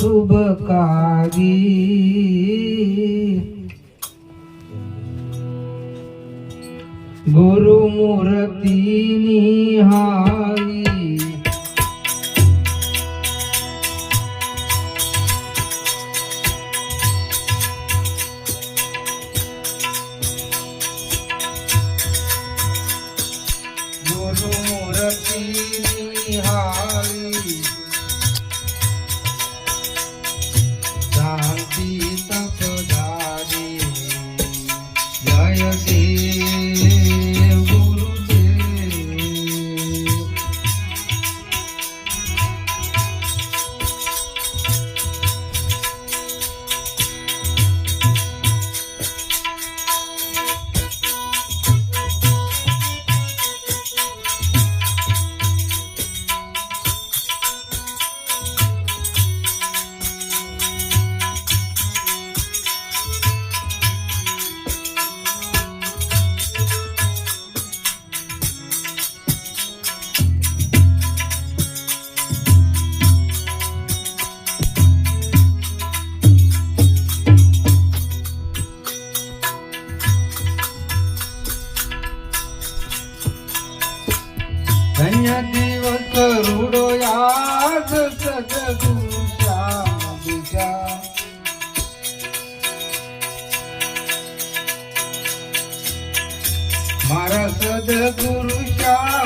શુભકારી ગુરુ મૂર્તિ નિહારી કરુડો યાદ સદગુરુ શ્યામ બીજા મારા સદગુરુ શ્યામ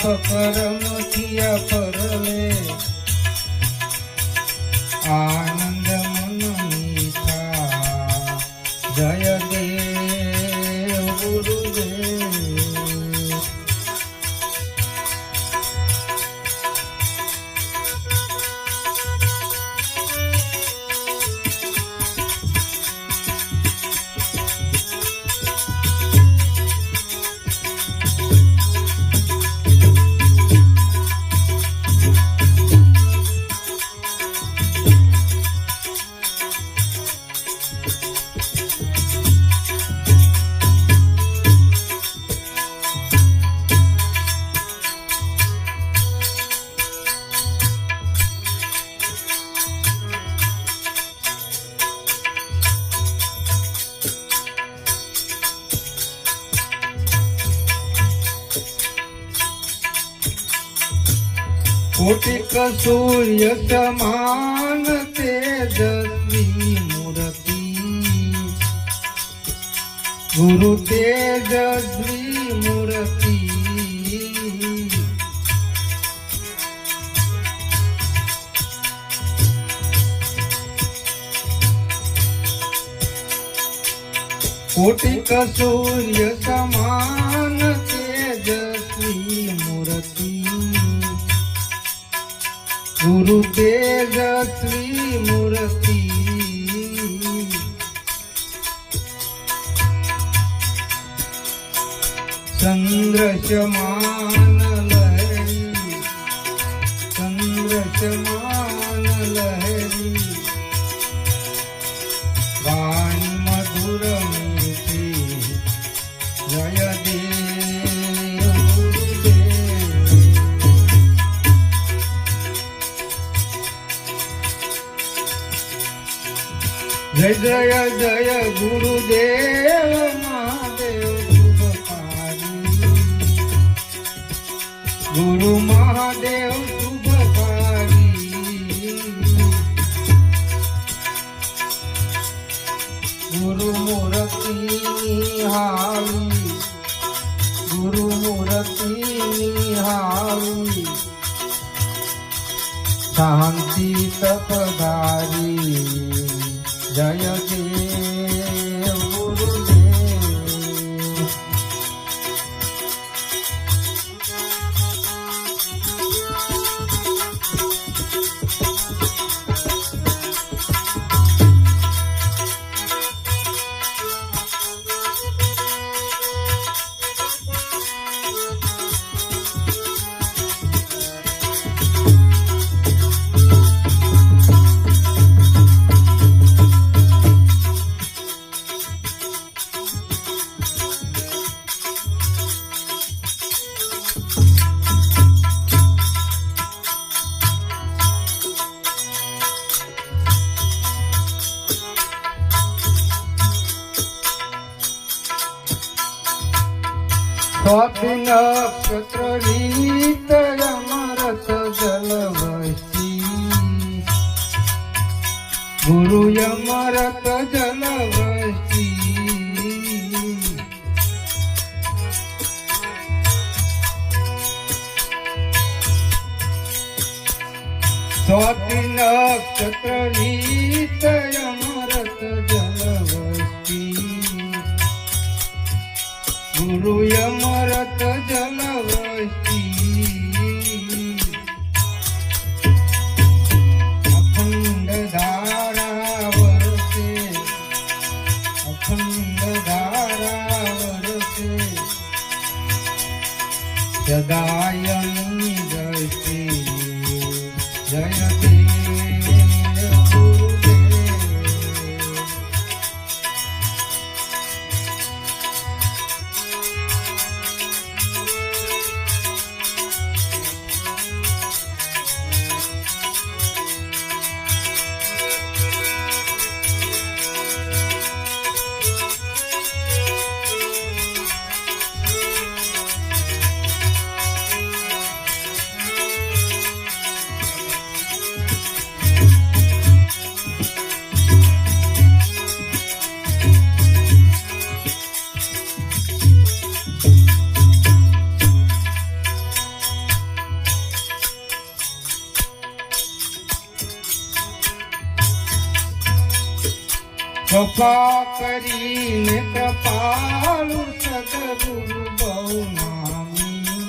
પાપ કર્મ તિયા પરલે આનંદ કોટિક સૂર્ય સમાન તેજસ્વી મૂર્તિ. ગુરુ તેજસ્વી મૂર્તિ. કોટિક સૂર્ય સમાન તેજસ્વી ગુરુ તેજસ્વી મૂર્તિ ચંદ્ર લહેરી ચંદ્ર જય જય ગુરુદેવ મહાદેવ ગુરુ મહાદેવ ગુરુ મૂર્તિ નિહાળી ગુરુ મૂર્તિ નિહાળી શાંતિ તપધારી જય દેવ નક્ષત્ર રીત અમરત જલવસ્તી ગુરુ અમરત જલવસ્તી સ્વાતિ નક્ષત્ર રીત ગુરુ અમરત જલવસ્તી કૃપા કરીને કપાળુ સદગુરુ બહુ નામી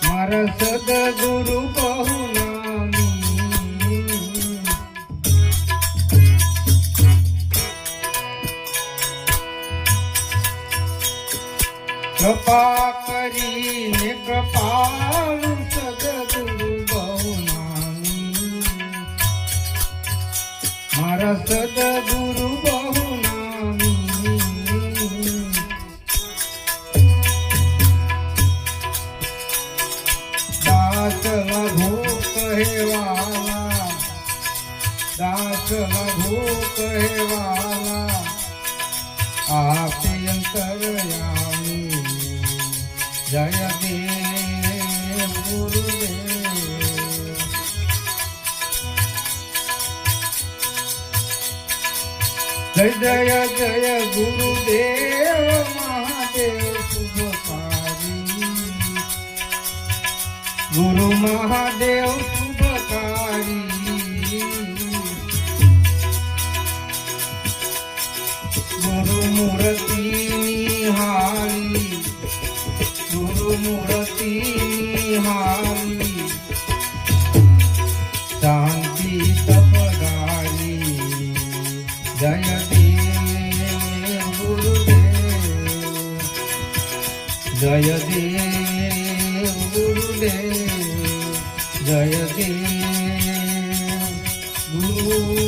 મારા સદગુરુ બહુ નામી કૃપા કરીને કપાળુ મારા સદગુરુ બહુ નામી દાસ લઘુ કહેવાલા દાસ લઘુ કહેવાલા આપે અંતરયામી જય દેવ ગુરુદેવ જય જય જય ગુરુદેવ મહાદેવ શુભકારી ગુરુ મહાદેવ શુભકારી ગુરુ જય દેવ ગુરુદેવ જય દેવ ગુરુ